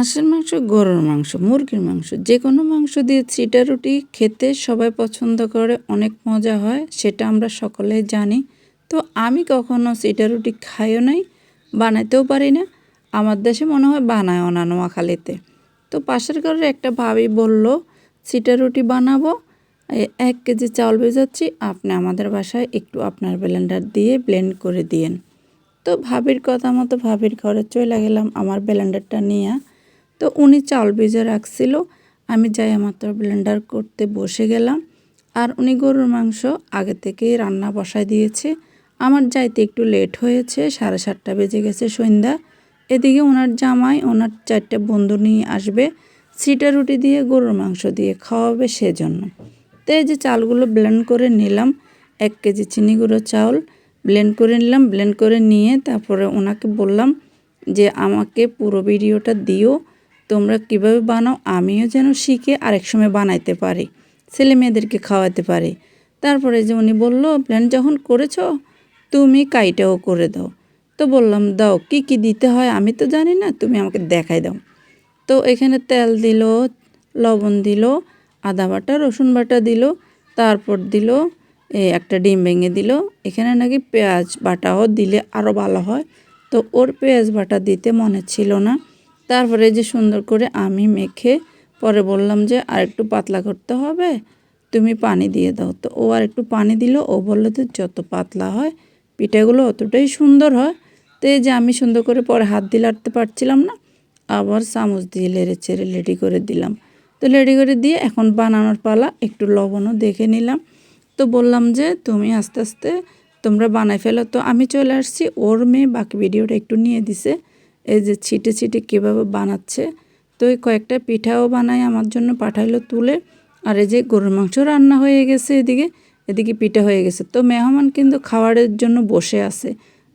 হাঁসের মাংস, গরুর মাংস, মুরগির মাংস যে কোনো মাংস দিয়ে চিটা রুটি খেতে সবাই পছন্দ করে, অনেক মজা হয়, সেটা আমরা সকলেই জানি। তো আমি কখনো চিটা রুটি খাইও নাই বানাইতেও পারি না। আমার দেশে মনে হয় বানায় না নোয়াখালীতে। তো পাশের ঘরের একটা ভাবি বলল চিটা রুটি বানাবো এক কেজি চাউল ভেজাচ্ছি, আপনি আমাদের বাসায় একটু আপনার ব্লেন্ডার দিয়ে ব্লেন্ড করে দিয়েন। তো ভাবির কথা মতো ভাবির ঘরে চলে গেলাম, আমার ব্লেন্ডারটা নিয়ে। তো উনি চাউল ভিজে রাখছিল। আমি যাই মাত্র ব্লেন্ডার করতে বসে গেলাম। আর উনি গরুর মাংস আগে থেকেই রান্না বসায় দিয়েছে। আমার যাইতে একটু লেট হয়েছে, সাড়ে সাতটা বেজে গেছে সন্ধ্যা। এদিকে ওনার জামাই, ওনার চারটে বন্ধু নিয়ে আসবে। সিটা রুটি দিয়ে গরুর মাংস দিয়ে খাওয়াবে সেজন্য। তো এই যে চালগুলো ব্লেন্ড করে নিলাম, এক কেজি চিনি গুঁড়ো চাউল ব্লেন্ড করে নিলাম ব্লেন্ড করে নিয়ে তারপরে ওনাকে বললাম যে আমাকে পুরো ভিডিওটা দিও। তোমরা কীভাবে বানাও আমিও যেন শিখে আরেক সময় বানাইতে পারি, ছেলে মেয়েদেরকে খাওয়াতে পারি। তারপরে যে উনি বলল, প্ল্যান যখন করেছ, তুমি কাইটাও করে দাও। তো বললাম, দাও, কি কি দিতে হয় আমি তো জানি না, তুমি আমাকে দেখাই দাও। তো এখানে তেল দিল, লবণ দিল, আদা বাটা, রসুন বাটা দিল, তারপর দিল একটা ডিম ভেঙে দিল। এখানে নাকি পেঁয়াজ বাটাও দিলে আরও ভালো হয়। তো ওর পেঁয়াজ বাটা দিতে মনে ছিল না। তারপরে যে সুন্দর করে আমি মেখে পরে বললাম যে আর একটু পাতলা করতে হবে, তুমি পানি দিয়ে দাও। তো ও আর একটু পানি দিল, ও বলল যে যত পাতলা হয়, পিঠাগুলো অতটাই সুন্দর হয়। তো এই যে আমি সুন্দর করে পরে হাত দিয়ে লাড়তে পারছিলাম না, আবার চামচ দিয়ে লেড়ে চেড়ে রেডি করে দিলাম। তো রেডি করে দিয়ে এখন বানানোর পালা, একটু লবণও দেখে নিলাম। তো বললাম যে তুমি আস্তে আস্তে তোমরা বানাই ফেলো। তো আমি চলে আসছি, ওর মেয়ে বাকি ভিডিওটা একটু নিয়ে দিছে। এই যে ছিটে ছিটে কীভাবে বানাচ্ছে, তো এই কয়েকটা পিঠাও বানাই আমার জন্য পাঠাইলো তুলে। আর এই যে গরুর মাংস রান্না হয়ে গেছে এদিকে এদিকে পিঠা হয়ে গেছে। তো মেহমান কিন্তু খাবারের জন্য বসে আছে।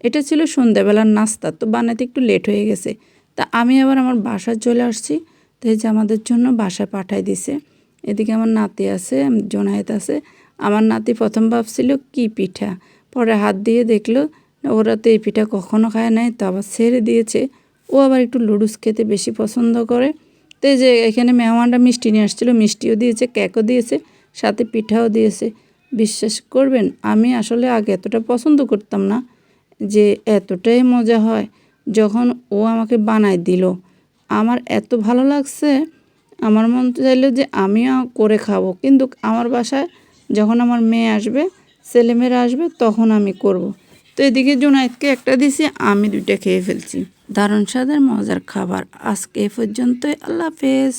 এটা ছিল সন্ধ্যাবেলার নাস্তা, তো বানাতে একটু লেট হয়ে গেছে। তা আমি আবার আমার বাসায় চলে আসছি, তো এই যে আমাদের জন্য বাসায় পাঠাই দিছে। এদিকে আমার নাতি আছে জোনায়েত আছে। আমার নাতি প্রথম ভাবছিল কি পিঠা, পরে হাত দিয়ে দেখল ওরা তো এই পিঠা কখনো খায় নাই, তো আবার ছেড়ে দিয়েছে। ও আবার একটু লুডুস খেতে বেশি পছন্দ করে। তো যে এখানে মেহমানরা মিষ্টি নিয়ে আসছিল, মিষ্টিও দিয়েছে, কেকও দিয়েছে, সাথে পিঠাও দিয়েছে। বিশ্বাস করবেন, আমি আসলে আগে এতটা পছন্দ করতাম না যে এতটাই মজা হয়। যখন ও আমাকে বানায় দিল, আমার এত ভালো লাগছে, আমার মন চাইলো যে আমিও করে খাব। কিন্তু আমার বাসায় যখন আমার মেয়ে আসবে, ছেলেমেয়েরা আসবে, তখন আমি করব। তো এদিকে জুনাইদকে একটা দিছি, আমি দুইটা খেয়ে ফেলছি। দারুণ সাদের মজার খাবার। আজকে এ পর্যন্তই। আল্লাহ হাফেজ।